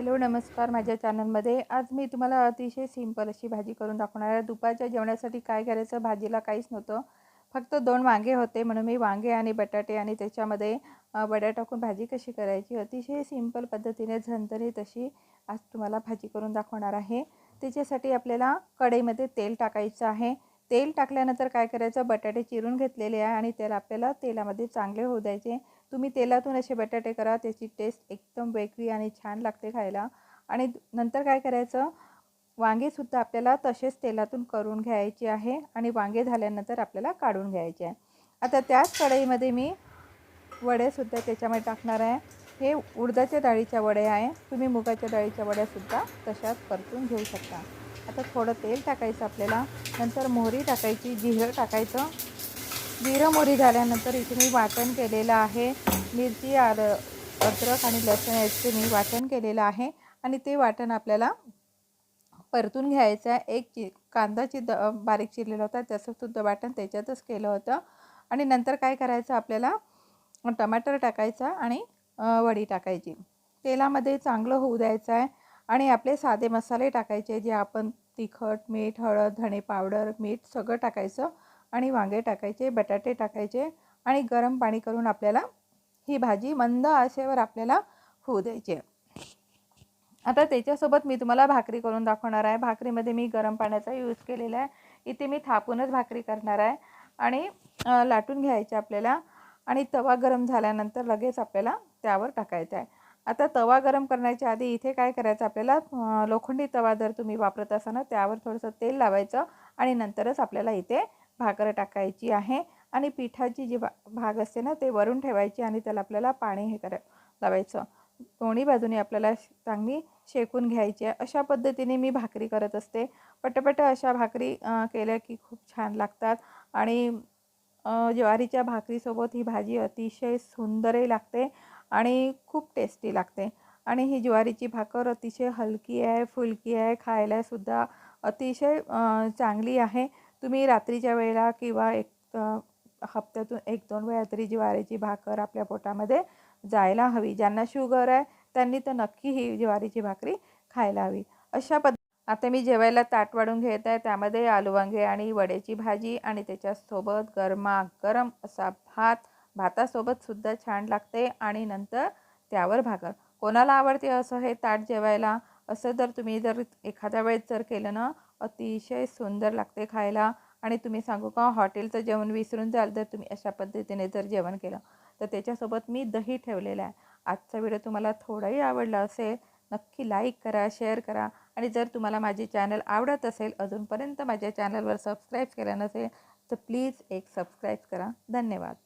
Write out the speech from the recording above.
Hello नमस्कार माझ्या चॅनलमध्ये. आज मी तुम्हाला अतिशय सिंपल अशी भाजी करून दाखवणार आहे. दुपारच्या जेवणासाठी काय करायचं भाजीला काहीच नव्हतं. फक्त दोन वांगे होते म्हणून मी वांगे आणि बटाटे आणि त्याच्यामध्ये अ, टाकून भाजी कशी करायची? अतिशय सिंपल पद्धतीने झणझणीत तशी आज तुम्हाला भाजी करून दाखवणार आहे. त्याच्यासाठी आपल्याला कढईमध्ये तेल टाकायचं आहे. तेल टाकल्यानंतर काय करायचं? बटाटे चिरून घेतलेले आहे आणि त्याला आपल्याला तेलामध्ये चांगले होऊ द्यायचे. तुम्ही तेलातून असे बटाटे करा. त्याची टेस्ट एकदम वेगळी आणि छान लागते खायला. आणि नंतर काय करायचं? वांगेसुद्धा आपल्याला तसेच तेलातून करून घ्यायचे आहे आणि वांगे झाल्यानंतर आपल्याला काढून घ्यायचे आहे. आता त्याच कढईमध्ये मी वडेसुद्धा त्याच्यामध्ये टाकणार आहे. हे उडदाच्या डाळीच्या वड्या आहे. तुम्ही मुगाच्या डाळीच्या वड्यासुद्धा तशाच परतून घेऊ शकता. आता थोडं तेल टाकायचं आपल्याला. नंतर मोहरी टाकायची जिरं टाकायचं. जिरं मोहरी झाल्यानंतर इथे मी वाटण केलेलं आहे. मिरची आर अद्रक आणि लसूण याचे मी वाटण केलेलं आहे. आणि ते वाटण आपल्याला परतून घ्यायचं आहे. एक चि कांदा चिद बारीक चिरलेला होता. त्याचं सुद्धा वाटण त्याच्यातच केलं होतं. आणि नंतर काय करायचं आपल्याला? टमाटर टाकायचा आणि वडी टाकायची. तेलामध्ये चांगलं होऊ द्यायचं आहे आणि आपले साधे मसाले टाकायचे जे आपण तिखट मीठ हळद धणे पावडर मीठ सगळं टाकायचं आणि वांगे टाकायचे बटाटे टाकायचे आणि गरम पाणी करून आपल्याला ही भाजी मंद आशेवर आपल्याला होऊ द्यायची आहे. आता त्याच्यासोबत मी तुम्हाला भाकरी करून दाखवणार आहे. भाकरीमध्ये मी गरम पाण्याचा यूज केलेला आहे. इथे मी थापूनच भाकरी करणार आहे आणि लाटून घ्यायचे आपल्याला. आणि तवा गरम झाल्यानंतर लगेच आपल्याला त्यावर टाकायचं आहे. आता तवा गरम करण्याच्या आधी इथे काय करायचं आपल्याला? लोखंडी तवा जर तुम्ही वापरत असाल ना त्यावर थोडंसं तेल लावायचं आणि नंतरच आपल्याला इथे भाकर टाकायची आहे. आणि पिठाची जी भा भाग असते ना ते वरून ठेवायची आणि त्याला आपल्याला पाणी हे करा लावायचं. दोन्ही बाजूने आपल्याला चांगली शेकून घ्यायची आहे. अशा पद्धतीने मी भाकरी करत असते. पटपट अशा भाकरी केल्या की खूप छान लागतात. आणि ज्वारीच्या भाकरीसोबत ही भाजी अतिशय सुंदरही लागते आणि खूप टेस्टी लागते. आणि ही ज्वारीची भाकर अतिशय हलकी आहे फुलकी आहे खायलासुद्धा अतिशय चांगली आहे. तुम्ही रात्रीच्या वेळेला किंवा एक हप्त्यातून एक दोन वेळा तरी ज्वारीची भाकर आपल्या पोटामध्ये जायला हवी. ज्यांना शुगर आहे त्यांनी तर नक्की ही ज्वारीची भाकरी खायला हवी. अशा पद्ध आता मी जेवायला ताट वाढून घेत आहे त्यामध्ये आलू वांगे आणि वड्याची भाजी आणि त्याच्यासोबत गरमा गरम असा भात भातासोबत सुद्धा छान लागते आणि नंतर त्यावर भाकर. कोणाला आवडते असं हे ताट जेवायला? असं जर तुम्ही जर एखाद्या वेळेस जर केलं ना अतिशय सुंदर लागते खायला. आणि तुम्ही सांगू का हॉटेलचं जेवण विसरून जाल जर तुम्ही अशा पद्धतीने जर जेवण केलं तर त्याच्यासोबत मी दही ठेवलेलं आहे. आजचा व्हिडिओ तुम्हाला थोडाही आवडला असेल नक्की लाईक करा शेअर करा. आणि जर तुम्हाला माझे चॅनल आवडत असेल अजूनपर्यंत माझ्या चॅनलवर सबस्क्राईब केलं नसेल तर प्लीज एक सबस्क्राईब करा. धन्यवाद.